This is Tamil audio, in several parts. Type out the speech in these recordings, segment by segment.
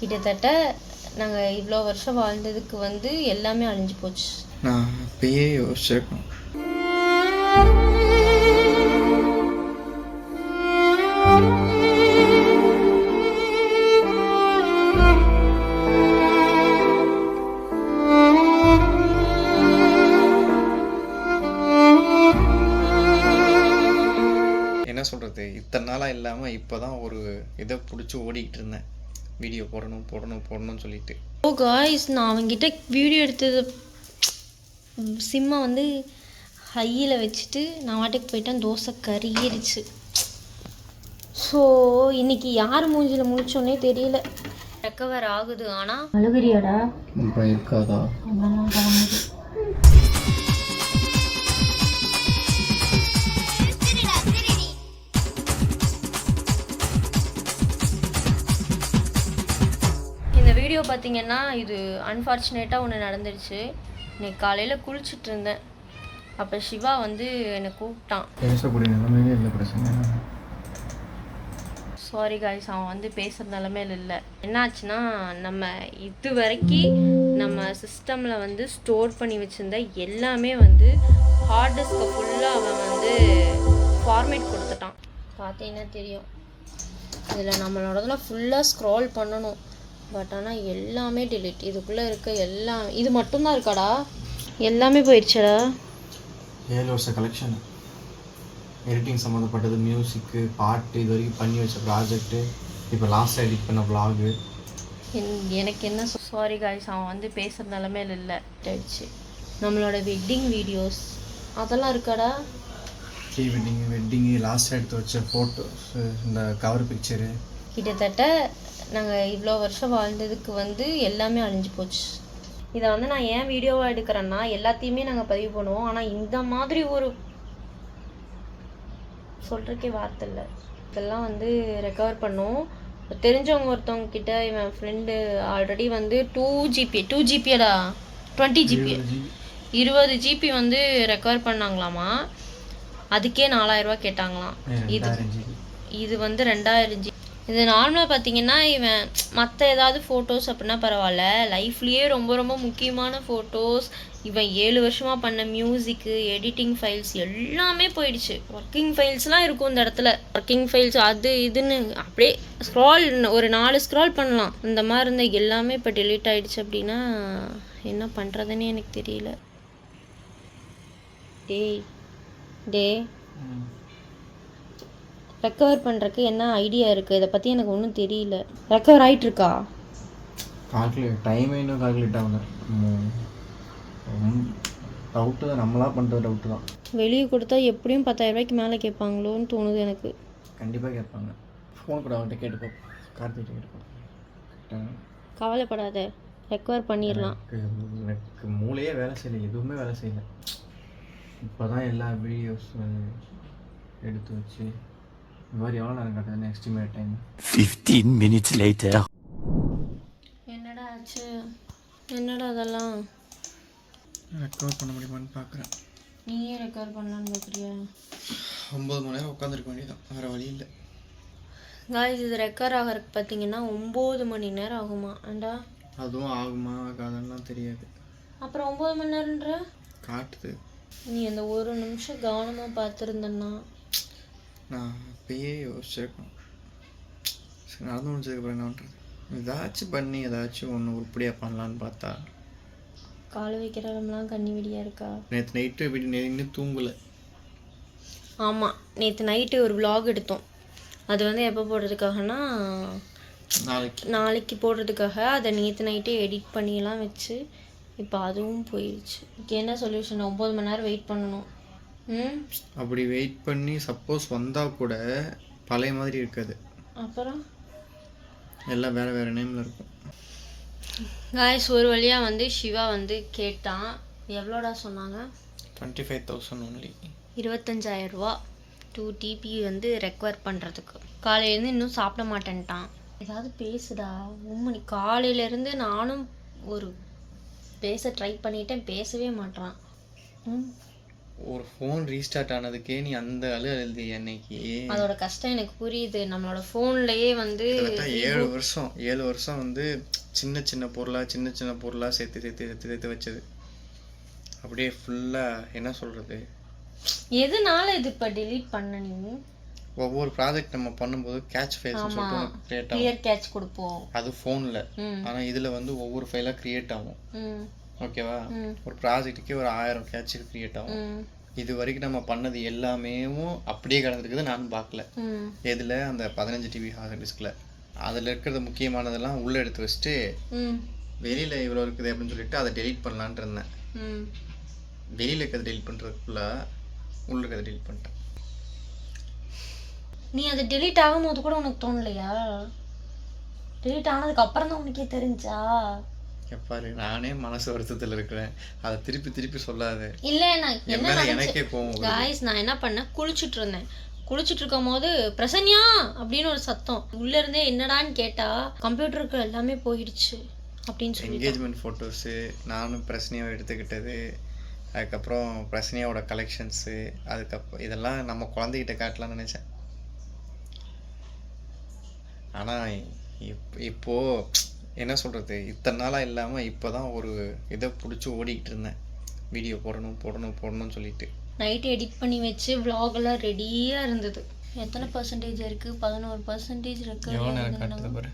கிட்டத்தட்ட நாங்கள் இவ்வளோ வருஷம் வாழ்ந்ததுக்கு வந்து எல்லாமே அழிஞ்சு போச்சு. நான் அப்பயே யோசிச்சிருக்கோம் என்ன சொல்கிறது இத்தனை நாளாக இல்லாமல் இப்போ தான் ஒரு இதை பிடிச்சி ஓடிக்கிட்டு இருந்தேன். வீடியோ போடணும் போடணும் போடணும்னு சொல்லிட்டு. ஓ காய்ஸ் நான் அவங்கிட்ட வீடியோ எடுத்தது சிம்மை வந்து ஹையில் வச்சுட்டு நான் வாட்டுக்கு போயிட்டேன் தோசை கறியிருச்சு. ஸோ இன்னைக்கு யார் மூஞ்சில் முழிச்சோன்னே தெரியல. ரெக்கவர் ஆகுது ஆனால் அழுகிறியாடா? இருக்காதா? பார்த்தீங்கன்னா இது அன்ஃபார்ச்சுனேட்டாக ஒன்று நடந்துருச்சு. இன்னைக்கு காலையில் குளிச்சுட்டு இருந்தேன் அப்போ சிவா வந்து என்னை கூப்பிட்டான். பேசக்கூடிய நிலைமையிலே இல்லை பிரச்சனை சாரி காய்ஸ் அவன் வந்து பேசுகிற நிலமையில இல்லை. என்னாச்சுன்னா நம்ம இது வரைக்கும் நம்ம சிஸ்டமில் வந்து ஸ்டோர் பண்ணி வச்சுருந்த எல்லாமே வந்து ஹார்ட் டிஸ்கை ஃபுல்லாக அவன் வந்து ஃபார்மேட் கொடுத்துட்டான். பார்த்தீங்கன்னா தெரியும். இதில் நம்மளோடதெல்லாம் ஃபுல்லாக ஸ்க்ரால் பண்ணணும். பட் ஆனால் எல்லாமே delete. இதுக்குள்ளே இருக்க எல்லாம் இது மட்டும்தான் இருக்காடா? எல்லாமே போயிடுச்சடா ஏழு வருஷ கலெக்ஷன் எடிட்டிங் சம்மந்தப்பட்டது மியூசிக்கு பாட்டு இது வரைக்கும் பண்ணி வச்ச ப்ராஜெக்ட்டு இப்போ லாஸ்ட் எடிட் பண்ண என்- எனக்கு என்ன சாரி காய்ஸ் அவன் வந்து பேசுகிற நிலமையில இல்லை. ஆயிடுச்சு நம்மளோட வெட்டிங் வீடியோஸ் அதெல்லாம் இருக்காடா? ப்ரீ வெட்டிங்கு வெட்டிங்கு லாஸ்ட் எடுத்து வச்ச ஃபோட்டோஸ் இந்த கவர் பிக்சரு கிட்டத்தட்ட நாங்கள் இவ்வளோ வருஷம் வாழ்ந்ததுக்கு வந்து எல்லாமே அழிஞ்சு போச்சு. இதை வந்து நான் ஏன் வீடியோவாக எடுக்கிறேன்னா எல்லாத்தையுமே நாங்கள் பதிவு பண்ணுவோம். ஆனால் இந்த மாதிரி ஒரு சொல்கிறக்கே வார்த்தை இல்லை. இதெல்லாம் வந்து ரெக்கவர் பண்ணோம் தெரிஞ்சவங்க ஒருத்தவங்க கிட்ட இவன் ஃப்ரெண்டு ஆல்ரெடி வந்து டூ ஜிபி டூ ஜிபியடா டுவெண்ட்டி ஜிபி இருபது ஜிபி வந்து ரெக்கவர் பண்ணாங்களாமா? அதுக்கே நாலாயிரம் ரூபாய் கேட்டாங்களாம். இது இது வந்து ரெண்டாயிரம் ஜி இது நார்மலாக பார்த்தீங்கன்னா இவன் மற்ற ஏதாவது ஃபோட்டோஸ் அப்படின்னா பரவாயில்ல. லைஃப்லேயே ரொம்ப ரொம்ப முக்கியமான ஃபோட்டோஸ் இவன் ஏழு வருஷமாக பண்ண மியூசிக்கு எடிட்டிங் ஃபைல்ஸ் எல்லாமே போயிடுச்சு. ஒர்க்கிங் ஃபைல்ஸ்லாம் இருக்கும் இந்த இடத்துல. ஒர்க்கிங் ஃபைல்ஸ் அது இதுன்னு அப்படியே ஸ்க்ரால் ஒரு நாலு ஸ்க்ரால் பண்ணலாம். இந்த மாதிரி இருந்த எல்லாமே இப்போ டிலீட் ஆகிடுச்சு அப்படின்னா என்ன பண்ணுறதுன்னு எனக்கு தெரியல. டேய் டே. ரெக்கவர் பண்ணுறக்கு என்ன ஐடியா இருக்குது இதை பற்றி எனக்கு ஒன்றும் தெரியல. ரெக்கவர் ஆயிட்டு இருக்கா கால்குலேட் டைம் இன்னும் கால்குலேட் ஆகல. டவுட்டு தான். நம்மளா பண்ணுறது டவுட்டு தான். வெளியே கொடுத்தா எப்படியும் பத்தாயிரம் ரூபாய்க்கு மேலே கேட்பாங்களோன்னு தோணுது எனக்கு. கண்டிப்பாக கேட்பாங்க. ஃபோன் கூட அவன்கிட்ட கேட்டுப்போம் கார்த்திகிட்ட கேட்டுப்போம் கவலைப்படாத. ரெக்கவர் பண்ணிடலாம். எனக்கு எனக்கு மூளையே வேலை செய்யல. எதுவுமே வேலை செய்யல. இப்போ தான் எல்லா வீடியோஸ் எடுத்து வச்சு இந்த மாதிரி எவ்வளோ நேரம் காட்டுது எஸ்டிமேட் டைம் 15 minutes later. என்னடா ஆச்சு? என்னடா அதெல்லாம் ரெக்கவர் பண்ண முடியுமான்னு பார்க்குறேன் நீயே ரெக்கவர் பண்ணலான்னு பார்க்குறியா ஒம்பது மணி நேரம் உட்காந்துருக்க வேண்டியதான் வேறு வழி இல்லை. காய்ஸ் இது ரெக்கவர் ஆகிறதுக்கு பார்த்தீங்கன்னா ஒம்பது மணி நேரம் ஆகுமா? ஏண்டா அதுவும் ஆகுமா ஆகாதெல்லாம் தெரியாது. அப்புறம் ஒம்பது மணி நேரம்ன்ற? காட்டுது. நீ அந்த ஒரு நிமிஷம் கவனமாக பார்த்துருந்தன்னா நான் அப்பயே யோசிச்சிருக்கணும். சரி நடந்து முடிஞ்சதுக்கப்புறம் என்ன பண்ணுறது ஏதாச்சும் பண்ணி ஏதாச்சும் ஒன்று உருப்படியாக பண்ணலான்னு பார்த்தா. காலை வைக்கிற இடம்லாம் கண்ணி வெடியாக இருக்கா? நேற்று நைட்டு இப்படி நின்று தூங்கலை. ஆமாம் நேற்று நைட்டு ஒரு vlog எடுத்தோம். அது வந்து எப்போ போடுறதுக்காகனா நாளைக்கு. நாளைக்கு போடுறதுக்காக. அதை நேற்று நைட்டே எடிட் பண்ணியெல்லாம் வச்சு இப்போ அதுவும் போயிடுச்சு என்ன சொல்யூஷன் ஒம்பது மணி நேரம் வெயிட் பண்ணணும். அப்படி வெயிட் பண்ணி சப்போஸ் வந்தால் கூட பழைய மாதிரி இருக்காது. அப்புறம்? எல்லாம் வேறு வேறு நேமில் இருக்கும். காய்ஸ் ஒரு வழியாக வந்து சிவா வந்து கேட்டான். எவ்வளோடா சொன்னாங்க? டுவெண்ட்டி ஃபைவ் தௌசண்ட் ஒன்லி இருபத்தஞ்சாயிரம் ரூபா. டூ டிபி வந்து ரெக்வயர் பண்ணுறதுக்கு காலையிலேருந்து இன்னும் சாப்பிட மாட்டேன்ட்டான். ஏதாவது பேசுடா உம்மணி காலையிலேருந்து நானும் ஒரு பேச ட்ரை பண்ணிட்டேன் பேசவே மாட்றான். ம். ஒரு ஃபோன் ரீஸ்டார்ட் ஆனதுக்கே நீ அந்த அழு அழுது அன்னைக்கு அதோட கஷ்டம் எனக்கு புரியுது. நம்மளோட ஃபோன்லயே வந்து ஏழு வருஷம் ஏழு வருஷம் வந்து சின்ன சின்ன பொருளா சின்ன சின்ன பொருளா சேர்த்து சேர்த்து சேர்த்து சேர்த்து வச்சது. அப்படியே ஃபுல்லா என்ன சொல்றது? எதனால இது இப்ப delete பண்ண நீ? ஒவ்வொரு ப்ராஜெக்ட் நம்ம பண்ணும்போது கேட்ச் ஃபைல்ஸ் சொல்லிட்டு கிரியேட் ஆகும். கேட்ச் கொடுப்போம். அது ஃபோனில் ம். ஆனா இதுல வந்து ஒவ்வொரு ஃபைலாக கிரியேட் ஆகும். ஓகேவா. ஒரு ப்ராஜெக்ட்டுக்கே ஒரு ஆயிரம் கேட்ச் கிரியேட் ஆகும். இது வரைக்கும் நம்ம பண்ணது எல்லாமே அப்படியே கிடந்திருக்குது நானும் பார்க்கல. எதுல? அந்த பதினஞ்சு டிபி ஹார்ட் டிஸ்கில் அதில் இருக்கிறது முக்கியமானதெல்லாம் உள்ளே எடுத்து வச்சுட்டு வெளியில் இவ்வளோ இருக்குது அப்படின்னு சொல்லிட்டு அதை டெலீட் பண்ணலான்ட்டு இருந்தேன். ம். வெளியில் இருக்கிறத டெலீட் பண்ணுறதுக்குள்ள உள்ள இருக்கிறத டெலீட் பண்ணிட்டேன். நீ அது delete ஆகும்போது கூட உனக்கு தோணலையா? delete ஆனதுக்கு அப்புறம் தான் உனக்கே தெரிஞ்சா? எப்பாரு நானே மனசு வருத்தத்தில் இருக்கிறேன் அதை திருப்பி திருப்பி சொல்லாத. இல்ல நான் என் என்ன எனக்கே வருது. காய்ஸ் நான் என்ன பண்ணேன்? குளிச்சுட்டு இருந்தேன் குளிச்சுட்டு இருக்கும் போது பிரசன்யா! அப்படின்னு ஒரு சத்தம். உள்ள இருந்தே என்னடான்னு கேட்டா கம்ப்யூட்டருக்கு எல்லாமே போயிடுச்சு அப்படின்னு சொல்லி என்கேஜ்மெண்ட் ஃபோட்டோஸு நானும் பிரச்சனையாக எடுத்துக்கிட்டது அதுக்கப்புறம் பிரச்சனையோட கலெக்ஷன்ஸு அதுக்கப்புறம் இதெல்லாம் நம்ம குழந்தைகிட்ட காட்டலாம்னு நினச்சேன். ஆனால் இப் இப்போ என்ன சொல்கிறது இத்தனை நாளாக இல்லாமல் இப்போ தான் ஒரு இதை பிடிச்சி ஓடிக்கிட்டு இருந்தேன். வீடியோ போடணும் போடணும் போடணும்னு சொல்லிட்டு. நைட் எடிட் பண்ணி வச்சு vlog எல்லாம் ரெடியா இருந்தது. எத்தனை பர்சன்டேஜ் இருக்கு? பதினோரு பர்சன்டேஜ் இருக்கு. எவ்வளோ நேரம் காட்டுது பாரு?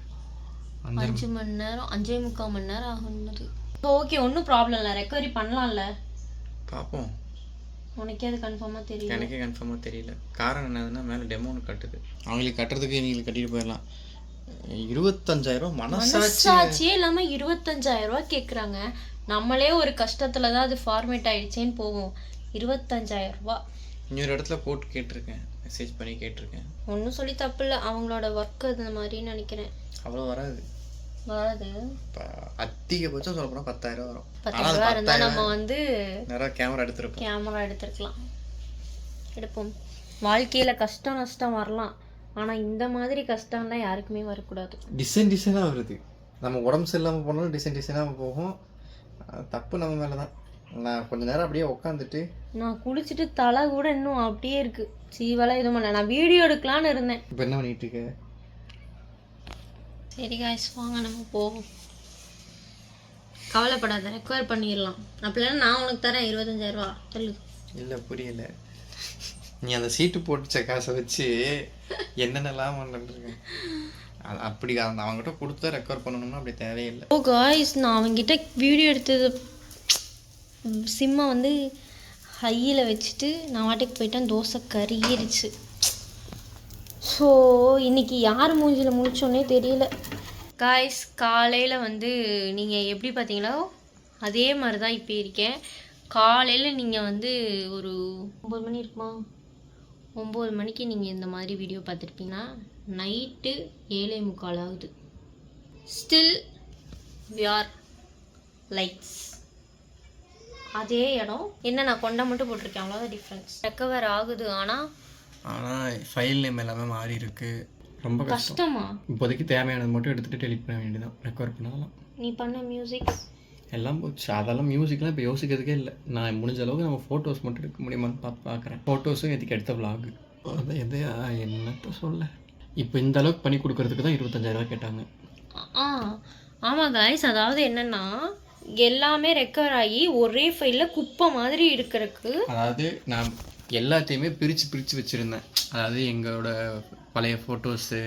அஞ்சு மணி நேரம் அஞ்சே முக்கால் மணி நேரம் ஆகுனது ஓகே ஒன்றும் ப்ராப்ளம் இல்லை. ரெக்கவரி பண்ணலாம்ல? பார்ப்போம் உனக்கே அது கன்ஃபார்மாக தெரியும். எனக்கே கன்ஃபார்மாக தெரியல. காரணம் என்னதுன்னா மேலே டெமோன்னு கட்டுது. அவங்களுக்கு கட்டுறதுக்கு நீங்களுக்கு கட்டிட்டு போயிடலாம். இருபத்தஞ்சாயிரம் மனசாட்சி மனசாட்சியே இல்லாம இருபத்தஞ்சாயிரம் ரூபாய் கேக்குறாங்க. நம்மளே ஒரு கஷ்டத்துல தான் அது ஃபார்மேட் ஆயிடுச்சேன்னு போவோம் இருபத்தஞ்சாயிரம் ரூபாய் இன்னொரு இடத்துல போட்டு கேட்டிருக்கேன். மெசேஜ் பண்ணி கேட்டிருக்கேன். ஒன்றும் சொல்லி தப்பு இல்லை. அவங்களோட ஒர்க் அது மாதிரின்னு நினைக்கிறேன். அவ்வளோ வராது. வராது. அதிகபட்சம் சொல்ல போனால் பத்தாயிரம் வரும். பத்தாயிரம் ரூபாய் இருந்தா நம்ம வந்து நிறையா கேமரா எடுத்திருப்போம். கேமரா எடுத்துருக்கலாம். எடுப்போம். வாழ்க்கையில கஷ்டம் நஷ்டம் வரலாம். ஆனா இந்த மாதிரி கஷ்டம்லாம் யாருக்குமே வரக்கூடாது. டிசைன் டிசைனாக வருது. நம்ம உடம்பு சரியில்லாமல் போனாலும் டிசைன் டிசைனாக போகும். தப்பு நம்ம மேலே தான் நான் கொஞ்ச நேரம் அப்படியே உட்காந்துட்டு நான் குளிச்சுட்டு தலை கூட இன்னும் அப்படியே இருக்கு. சீவெல்லாம் எதுவும் பண்ணல. நான் வீடியோ எடுக்கலான்னு இருந்தேன். இப்போ என்ன பண்ணிட்டு இருக்க? சரி காய்ஸ் வாங்க நம்ம போவோம். கவலைப்படாத ரெக்கவர் பண்ணிடலாம். அப்படின்னா நான் உனக்கு தரேன். இருபத்தஞ்சாயிரம் ரூபா. சொல்லு இல்லை புரியல. நீ அந்த சீட்டு போட்டுச்ச காசை வச்சு என்னென்னலாம் பண்ணிருக்க அப்படி அந்த அவங்ககிட்ட கொடுத்து ரெக்கவர் பண்ணணும்னா அப்படி தேவையில்லை. Oh, ஓ காய்ஸ் நான் அவங்ககிட்ட வீடியோ எடுத்தது சிம்மை வந்து ஹையில் வச்சுட்டு நான் வாட்டுக்கு போயிட்டேன். தோசை கறியிருச்சு ஸோ இன்னைக்கு யார் மூஞ்சியில் முடிச்சோன்னே தெரியல. காய்ஸ் காலையில் வந்து நீங்கள் எப்படி பார்த்தீங்களோ அதே மாதிரி தான் இப்போ இருக்கேன். காலையில் நீங்கள் வந்து ஒரு ஒம்பது மணி இருக்குமா? ஒம்பது மணிக்கு நீங்கள் இந்த மாதிரி வீடியோ பார்த்துருப்பீங்கன்னா நைட்டு ஏழே முக்கால் ஆகுது. ஸ்டில் are லைட்ஸ் அதே இடம். என்ன நான் கொண்டை மட்டும் போட்டிருக்கேன். அவ்வளோதான் டிஃப்ரென்ஸ் ரெக்கவர் ஆகுது. ஆனால் ஆனால் ஃபைல் நேம் எல்லாமே மாறி இருக்கு. ரொம்ப கஷ்டம். இப்போதைக்கு தேவையானது மட்டும் எடுத்துகிட்டு டெலிட் பண்ண வேண்டியதான் ரெக்கவர் பண்ணலாம் நீ பண்ண மியூசிக் எல்லாம் போச்சு. அதெல்லாம் மியூசிக்லாம் இப்போ யோசிக்கிறதுக்கே இல்லை. நான் முடிஞ்ச அளவுக்கு நம்ம ஃபோட்டோஸ் மட்டும் எடுக்க முடியுமான்னு பார்த்து பார்க்குறேன் ஃபோட்டோஸும் இதுக்கு எடுத்த vlog? அதான் எதையா என்னத்த சொல்ல? இப்போ இந்த அளவுக்கு பண்ணி கொடுக்கறதுக்கு தான் இருபத்தஞ்சாயிரரூவா கேட்டாங்க. ஆ ஆமாம் காய்ஸ் அதாவது என்னன்னா எல்லாமே ரெக்கவர் ஆகி ஒரே ஃபைலில் குப்பை மாதிரி இருக்கிறதுக்கு அதாவது நான் எல்லாத்தையுமே பிரித்து பிரித்து வச்சுருந்தேன். அதாவது எங்களோட பழைய ஃபோட்டோஸு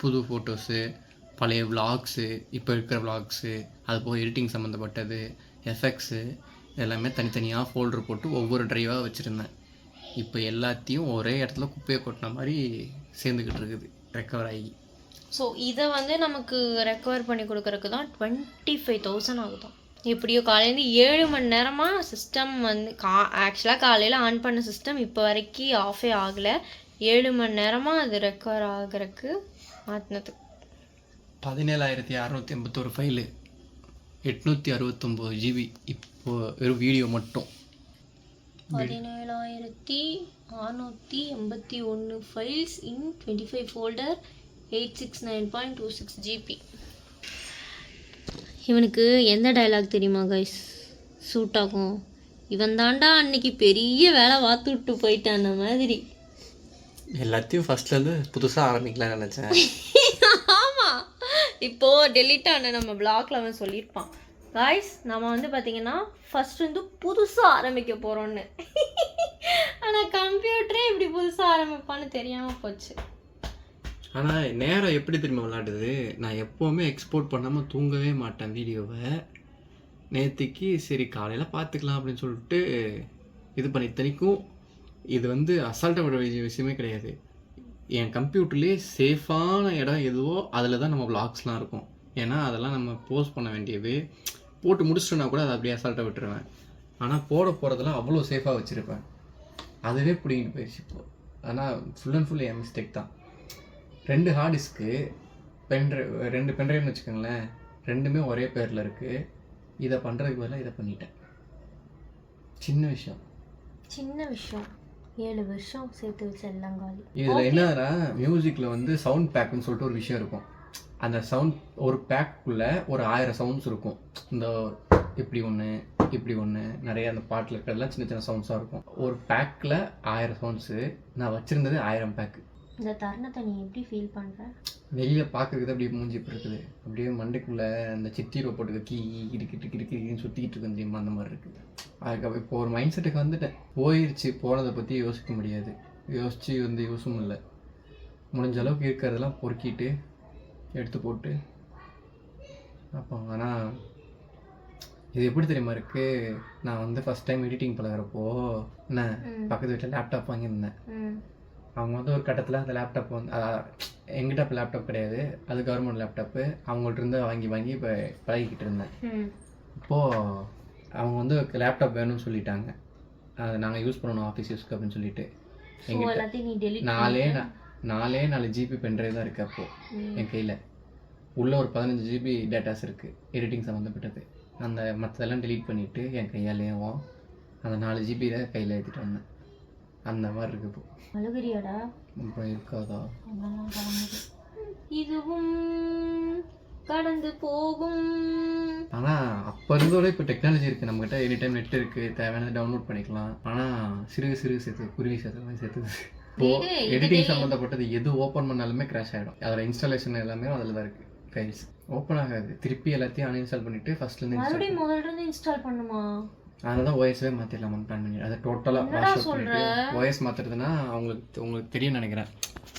புது ஃபோட்டோஸு பழைய விலாக்ஸு இப்போ இருக்கிற விலாக்ஸு அது போக எடிட்டிங் சம்மந்தப்பட்டது எஃபெக்ட்ஸு எல்லாமே தனித்தனியாக ஃபோல்டர் போட்டு ஒவ்வொரு ட்ரைவாக வச்சுருந்தேன். இப்போ எல்லாத்தையும் ஒரே இடத்துல குப்பையை கொட்டின மாதிரி சேர்ந்துக்கிட்டு இருக்குது ரெக்கவர் ஆகி. ஸோ இதை வந்து நமக்கு ரெக்கவர் பண்ணி கொடுக்கறதுக்கு தான் டுவெண்ட்டி ஃபைவ் தௌசண்ட் ஆகுதான் எப்படியோ காலையிலேருந்து ஏழு மணி நேரமாக சிஸ்டம் வந்து கா ஆக்சுவலாக காலையில் ஆன் பண்ண சிஸ்டம் இப்போ வரைக்கும் ஆஃபே ஆகலை. ஏழு மணி நேரமாக அது ரெக்கவர் ஆகிறதுக்கு மாற்றினதுக்கு பதினேழாயிரத்தி அறநூற்றி எண்பத்தோரு ஃபைலு எட்நூற்றி அறுபத்தொம்போது ஜிபி இப்போ வெறும் வீடியோ மட்டும். பதினேழாயிரத்தி அறநூற்றி எண்பத்தி ஒன்று files in twenty five folder eight six nine point two six GB இவனுக்கு எந்த டயலாக் தெரியுமா கைஸ் சூட் ஆகும். இவன் தாண்டா அன்னைக்கு பெரிய வேலை வாத்து விட்டு போயிட்டான் அந்த மாதிரி. எல்லாத்தையும் ஃபர்ஸ்ட்லேருந்து புதுசாக ஆரம்பிக்கலாம்னு நினச்சேன். ஆமா. இப்போ டெலிட் ஆன நம்ம பிளாக்ல அவன் சொல்லியிருப்பான். காய்ஸ் நம்ம வந்து பார்த்திங்கன்னா ஃபர்ஸ்ட் வந்து புதுசாக ஆரம்பிக்க போகிறோன்னு ஆனால் கம்ப்யூட்டரே இப்படி புதுசாக ஆரம்பிப்பான்னு தெரியாமல் போச்சு. ஆனால் நேரம் எப்படி தெரியுமா விளாடுது நான் எப்போவுமே எக்ஸ்போர்ட் பண்ணாமல் தூங்கவே மாட்டேன் வீடியோவை நேற்றுக்கு சரி காலையில் பார்த்துக்கலாம் அப்படின்னு சொல்லிட்டு இது பண்ணி இத்தனைக்கும் இது வந்து அசால்ட்டாக விட வேண்டிய விஷயமே கிடையாது. என் கம்ப்யூட்டர்லேயே சேஃபான இடம் எதுவோ அதில் தான் நம்ம vlogsலாம் இருக்கும். ஏன்னா அதெல்லாம் நம்ம போஸ்ட் பண்ண வேண்டியது. போட்டு முடிச்சிட்டோன்னா கூட அதை அப்படியே அசால்ட்டாக விட்டுருவேன். ஆனால் போட போகிறதெல்லாம் அவ்வளோ சேஃபாக வச்சுருப்பேன். அதுவே பிடிங்கிட்டு போயிடுச்சு இப்போ. ஆனால் ஃபுல் அண்ட் ஃபுல் என் மிஸ்டேக் தான். ரெண்டு ஹார்ட் டிஸ்க்கு பென்ட்ரைவ் ரெண்டு பென்ட்ரைவ்னு வச்சுக்கோங்களேன். ரெண்டுமே ஒரே பேரில் இருக்குது இதை பண்ணுறதுக்கு பதிலாக இதை பண்ணிட்டேன். சின்ன விஷயம். சின்ன விஷயம். ஏழு வருஷம் சேர்த்து வச்ச காலி இதில் என்னன்னா மியூசிக்கில் வந்து சவுண்ட் பேக்குன்னு சொல்லிட்டு ஒரு விஷயம் இருக்கும். அந்த சவுண்ட் ஒரு பேக்குள்ளே ஒரு ஆயிரம் சவுண்ட்ஸ் இருக்கும். இந்த இப்படி ஒன்று இப்படி ஒன்று நிறைய அந்த பாட்டில் இருக்கிறதெல்லாம் சின்ன சின்ன சவுண்ட்ஸாக இருக்கும். ஒரு பேக்கில் ஆயிரம் சவுண்ட்ஸு நான் வச்சுருந்தது ஆயிரம் பேக்கு இந்த தருணத்தை நீ எப்படி ஃபீல் பண்ற? வெளியில் பார்க்கறது அப்படியே மூஞ்சி இப்படி இருக்குது. அப்படியே மண்டைக்குள்ளே அந்த சித்தி ரோபோட்டுக்கு கீ கிட்டு கிட்டு கிட்டு சுற்றிக்கிட்டு இருக்கு தெரியுமா? அந்த மாதிரி இருக்குது அதுக்கப்புறம் இப்போ ஒரு மைண்ட் செட்டுக்கு வந்துட்டேன். போயிடுச்சு போனதை பற்றி யோசிக்க முடியாது. யோசித்து வந்து யூஸும் இல்லை. முடிஞ்ச அளவுக்கு இருக்கிறதெல்லாம் பொறுக்கிட்டு எடுத்து போட்டு அப்போ ஆனால் இது எப்படி தெரியுமா இருக்குது நான் வந்து ஃபஸ்ட் டைம் எடிட்டிங் பழகிறப்போ என்ன பக்கத்து வீட்டில் லேப்டாப் வாங்கியிருந்தேன். அவங்க வந்து ஒரு கட்டத்தில் அந்த லேப்டாப் வந்து எங்கிட்ட இப்போ லேப்டாப் கிடையாது. அது கவர்மெண்ட் லேப்டாப்பு அவங்கள்ட்ட இருந்து வாங்கி வாங்கி இப்போ பழகிக்கிட்டு இருந்தேன். இப்போது அவங்க வந்து லேப்டாப் வேணும்னு சொல்லிட்டாங்க. அதை நாங்கள் யூஸ் பண்ணணும் ஆஃபீஸ் யூஸ்க்கு அப்படின்னு சொல்லிட்டு. எங்கிட்ட டெலிட் நாலே நாலே நாலு ஜிபி பென்ட்ரைவ் தான் இருக்குது அப்போது என் கையில். உள்ள ஒரு பதினஞ்சு ஜிபி டேட்டாஸ் இருக்குது எடிட்டிங் சம்மந்தப்பட்டது அந்த மற்றதெல்லாம் delete பண்ணிவிட்டு என் கையாலேயும் அந்த நாலு ஜிபியில் கையில் ஏற்றிட்டு வந்தேன். அந்த மாதிரி இருக்குது அழுகிறியாடா இப்போ இருக்காதா. இதுவும் கடந்து போகும். ஆனால் அப்போ இருந்தோட இப்போ டெக்னாலஜி இருக்குது நம்மகிட்ட எனி டைம் நெட் இருக்குது தேவையானது டவுன்லோட் பண்ணிக்கலாம். ஆனால் சிறுகு சிறுகு சேர்த்து குருவி சேர்த்து மாதிரி சேர்த்துது. இப்போ எடிட்டிங் தெரியும். சம்மந்தப்பட்டது எது ஓப்பன் பண்ணாலுமே கிராஷ் ஆகிடும் அதோட இன்ஸ்டாலேஷன் எல்லாமே அதில் தான் இருக்குது ஃபைல்ஸ் ஓப்பன் ஆகாது. திருப்பி எல்லாத்தையும் அன்இன்ஸ்டால் பண்ணிவிட்டு ஃபஸ்ட்லேருந்து மறுபடியும் முதல்ல இருந்து இன்ஸ்டால் பண்ணுமா? அதனால தான் ஓஎஸ்வே மாற்றிடலாமான்னு பிளான் பண்ணி அதை டோட்டலாக வாஷ் அவுட்? பண்ணிட்டு ஓஎஸ் மாற்றுறதுனா அவங்களுக்கு உங்களுக்கு தெரியும் நினைக்கிறேன்.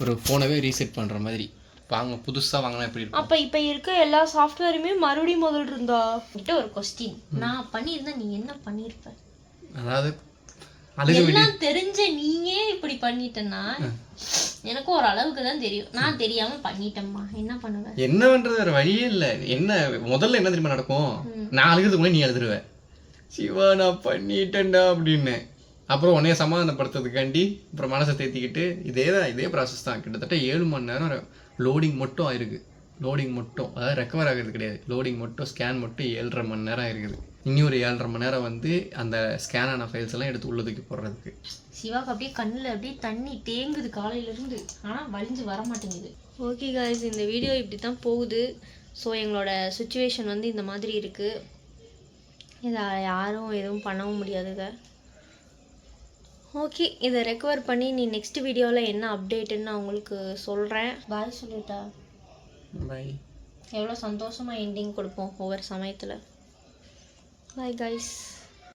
ஒரு ஃபோனவே ரீசெட் பண்ணுற மாதிரி. வாங்க புதுசாக வாங்கினா எப்படி இருக்கும்? அப்ப இப்ப இருக்க எல்லா சாஃப்ட்வேருமே மறுபடியும் முதல்ல இருந்தா? கிட்ட ஒரு கொஸ்டின் நான் பண்ணியிருந்தா நீ என்ன பண்ணிருப்ப அதாவது எல்லாம் தெரிஞ்ச நீயே இப்படி பண்ணிட்டேன்னா எனக்கு ஒரு அளவுக்கு தான் தெரியும். நான் தெரியாம பண்ணிட்டேம்மா. என்ன பண்ணுவ? என்ன பண்றது? வேற வழியே இல்லை. என்ன முதல்ல என்ன தெரியுமா நடக்கும்? நான் அழுகிறதுக்கு முன்னாடி நீ எழுதுருவ சிவா நான் பண்ணிட்டேன்டா அப்படின்னு. அப்புறம் உன்னைய சமாதானப்படுத்துறதுக்காண்டி அப்புறம் மனசை தேத்திக்கிட்டு இதே தான் இதே ப்ராசஸ் தான். கிட்டத்தட்ட ஏழு மணி நேரம் லோடிங் மட்டும் ஆயிருக்கு. லோடிங் மட்டும் அதாவது ரெக்கவர் ஆகிறது கிடையாது. லோடிங் மட்டும் ஸ்கேன் மட்டும் ஏழரை மணி நேரம் இருக்குது இனி ஒரு ஏழரை மணி நேரம் வந்து அந்த ஸ்கேன் ஆன ஃபைல்ஸ் எல்லாம் எடுத்து உள்ள தூக்கி போடுறதுக்கு. சிவாக்கு அப்படியே கண்ணில் அப்படியே தண்ணி தேங்குது காலையில இருந்து ஆனால் வலிஞ்சு வர மாட்டேங்குது ஓகே காய்ஸ் இந்த வீடியோ இப்படி தான் போகுது. ஸோ எங்களோட சுச்சுவேஷன் வந்து இந்த மாதிரி இருக்குது இதை யாரும் எதுவும் பண்ணவும் முடியாதுங்க. ஓகே இதை ரெக்கவர் பண்ணி நீ நெக்ஸ்ட் வீடியோவில் என்ன அப்டேட்டுன்னு நான் உங்களுக்கு சொல்கிறேன் பாய் சொல்லிட்டா பை எவ்வளோ சந்தோஷமாக எண்டிங் கொடுப்போம் ஒவ்வொரு சமயத்தில். Bye guys